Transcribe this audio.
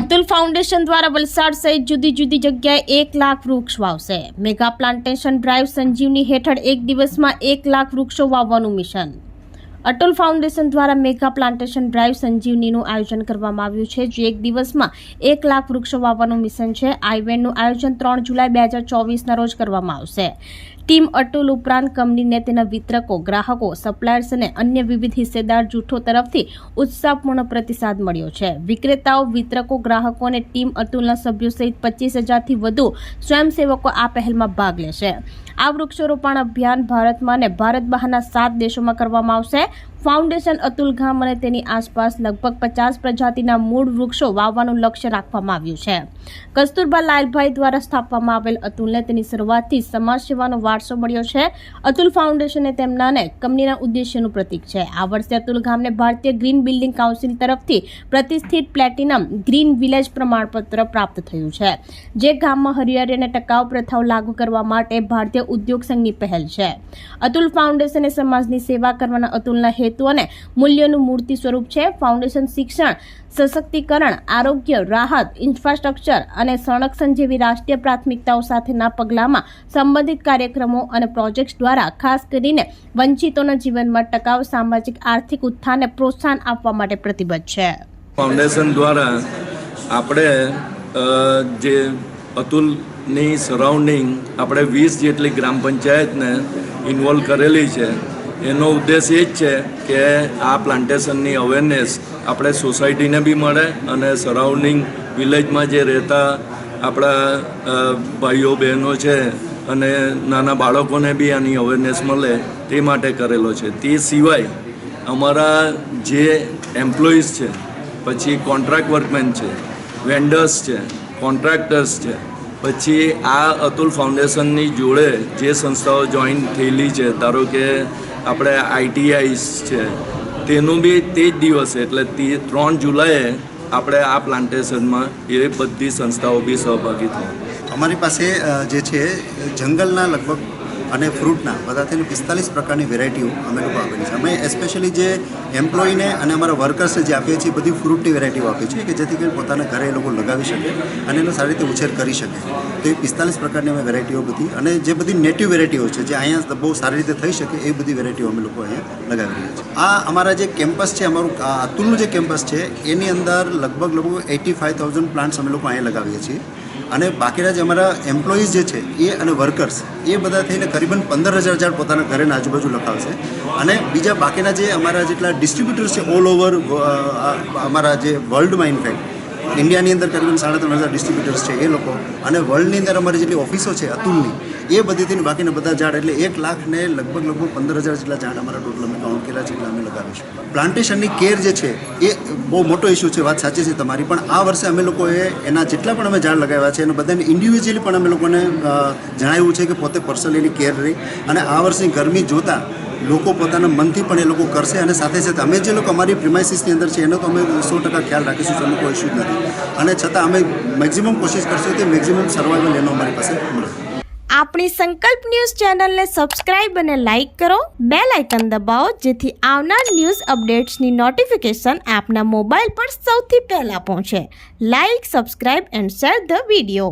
Atul foundation દ્વારા વલસાડ સહિત જુદી જુદી જગ્યાએ એક લાખ વૃક્ષ વાવશે. મેગા પ્લાન્ટેશન ડ્રાઈવ સંજીવની હેઠળ એક દિવસમાં એક લાખ વૃક્ષો વાવવાનું મિશન. અટલ ફાઉન્ડેશન દ્વારા મેગા પ્લાન્ટેશન ડ્રાઈવ સંજીવનીનું આયોજન કરવામાં આવ્યું છે, જે એક દિવસમાં એક લાખ વૃક્ષો વાવવાનું મિશન છે. આ ઇવેન્ટનું આયોજન ત્રણ જુલાઈ બે હજાર ચોવીસના રોજ કરવામાં આવશે. ટીમ અટુલ ઉપરાંત કંપનીને તેના વિતરકો, ગ્રાહકો સપ્લાયર્સ અને અન્ય વિવિધ હિસ્સેદાર જૂથો તરફથી ઉત્સાહપૂર્ણ પ્રતિસાદ મળ્યો છે. વિક્રેતાઓ, વિતરકો, ગ્રાહકો અને ટીમ અતુલના સભ્યો સહિત પચીસ હજારથી વધુ સ્વયંસેવકો આ પહેલમાં ભાગ લેશે. આ વૃક્ષારોપણ અભિયાન ભારતમાં અને ભારત બહારના સાત દેશોમાં કરવામાં આવશે. ફાઉન્ડેશન અતુલ ગામ અને તેની આસપાસ લગભગ પચાસ પ્રજાતિના મૂળ વૃક્ષો વાવવાનું લક્ષ્ય રાખવામાં આવ્યું છે. કસ્તુરબા લાલભાઈ દ્વારા સ્થાપવામાં આવેલ અતુલને તેની શરૂઆતથી સમાજ સેવાનો વારસો મળ્યો છે. અતુલ ફાઉન્ડેશન તેમનાને કંપનીના ઉદ્દેશ્યનું પ્રતીક છે. આ વર્ષે અતુલ ગામને ભારતીય ગ્રીન બિલ્ડિંગ કાઉન્સિલ તરફથી પ્રતિષ્ઠિત પ્લેટિનમ ગ્રીન વિલેજ પ્રમાણપત્ર પ્રાપ્ત થયું છે. જે ગામમાં હરિયાળી અને ટકાઉ પ્રથાઓ લાગુ કરવા માટે ભારતીય ઉદ્યોગ સંઘની પહેલ છે. અતુલ ફાઉન્ડેશન એ સમાજની સેવા કરવાના અતુલના હેતુ અને મૂલ્યોનું મૂર્તિ સ્વરૂપ છે. ફાઉન્ડેશન શિક્ષણ, સશક્તિકરણ, આરોગ્ય, રાહત, ઇન્ફ્રાસ્ટ્રક્ચર અને સંરક્ષણ જેવી રાષ્ટ્રીય પ્રાથમિકતાઓ સાથેના પગલામાં સંબંધિત કાર્યક્રમો અને પ્રોજેક્ટ્સ દ્વારા ખાસ કરીને વંચિતોના જીવનમાં ટકાઉ સામાજિક આર્થિક ઉત્થાનને પ્રોત્સાહન આપવા માટે પ્રતિબદ્ધ છે. ફાઉન્ડેશન દ્વારા આપણે જે અતુલની સરાઉન્ડિંગ આપણે વીસ જેટલી ગ્રામ પંચાયતને ઇન્વોલ્વ કરેલી છે. એનો ઉદ્દેશ એ જ છે કે આ પ્લાન્ટેશનની અવેરનેસ આપણે સોસાયટીને બી મળે અને સરાઉન્ડિંગ વિલેજમાં જે રહેતા આપણા ભાઈઓ, બહેનો છે અને નાના બાળકોને બી આની અવેરનેસ મળે તે માટે કરેલો છે. તે સિવાય અમારા જે એમ્પ્લોઈઝ છે, પછી કોન્ટ્રાક્ટ વર્કમેન છે વેન્ડર્સ છે કોન્ટ્રાક્ટર્સ છે. પછી આ અતુલ ફાઉન્ડેશનની જોડે જે સંસ્થાઓ જોઈન થયેલી છે, ધારો કે આપણે આઈટીઆઈસ છે, તેનું બી તે જ દિવસે, એટલે તે ત્રણ જુલાઈએ આપણે આ પ્લાન્ટેશનમાં એ બધી સંસ્થાઓ બી સહભાગી થઈ અમારી પાસે જે છે, જંગલના લગભગ અને ફ્રૂટના બધા થઈને પિસ્તાલીસ પ્રકારની વેરાયટીઓ અમે લોકો આપેલી છે. અમે એસ્પેશિયલી જે એમ્પ્લોયીને અને અમારા વર્કર્સને જે આપીએ છીએ બધી ફ્રૂટની વેરાયટીઓ આપીએ છીએ કે જેથી કરીને પોતાના ઘરે એ લોકો લગાવી શકે અને એનો સારી રીતે ઉછેર કરી શકે. તો એ પિસ્તાલીસ પ્રકારની અમે વેરાયટીઓ બધી અને જે બધી નેટિવ વેરાયટીઓ છે, જે અહીંયા બહુ સારી રીતે થઈ શકે એ બધી વેરાયટીઓ અમે લોકો અહીંયા લગાવી રહ્યા છીએ. આ અમારા જે કેમ્પસ છે, અમારું અતુલનું જે કેમ્પસ છે, એની અંદર લગભગ લગભગ એટી ફાઇવ થાઉઝન્ડ પ્લાન્ટ્સ અમે લોકો અહીંયા લગાવીએ છીએ. અને બાકીના જે અમારા એમ્પ્લોઈઝ જે છે, એ અને વર્કર્સ એ બધા થઈને કરીબન પંદર હજાર ઝાડ પોતાના ઘરેને આજુબાજુ લખાવશે. અને બીજા બાકીના જે અમારા જેટલા ડિસ્ટ્રીબ્યુટર્સ છે ઓલ ઓવર અમારા જે વર્લ્ડમાં ઇનફેક્ટ ઇન્ડિયાની અંદર કરીબન સાડા ત્રણ હજાર ડિસ્ટ્રીબ્યુટર્સ છે એ લોકો. અને વર્લ્ડની અંદર અમારી જેટલી ઓફિસો છે, અતુલની, એ બધીથી બાકીના બધા ઝાડ, એટલે એક લાખ ને લગભગ લગભગ પંદર હજાર જેટલા ઝાડ અમારા ટોટલ અમે કાઉન્ટ કર્યા છે, એટલે અમે લગાવીશું પ્લાન્ટેશનની કેર જે છે, એ બહુ મોટો ઇસ્યુ છે, વાત સાચી છે તમારી, પણ આ વર્ષે અમે લોકોએ એના જેટલા પણ અમે ઝાડ લગાવ્યા છે અને બધાને ઇન્ડિવિજ્યુઅલી પણ અમે લોકોને જણાવ્યું છે કે પોતે પર્સનલી કેર રહી. અને આ વર્ષની ગરમી જોતાં લોકો પોતાના મનથી પણ એ લોકો કરશે અને સાથે સાથે અમે જે લોકો અમારી પ્રિમાઇસીસની અંદર છે એનો તો અમે સો ટકા ખ્યાલ રાખીશું એનો કોઈ ઇસ્યુ નથી. અને છતાં અમે મેક્ઝિમમ કોશિશ કરશું કે મેક્ઝિમમ સર્વાઈવલ એનો અમારી પાસે આપણી સંકલ્પ ન્યૂઝ ચેનલને સબસ્ક્રાઇબ અને લાઇક કરો. બે લાઇકન દબાવો, જેથી આવનાર ન્યૂઝ અપડેટ્સની નોટિફિકેશન આપના મોબાઈલ પર સૌથી પહેલાં પહોંચે. Like subscribe and share the video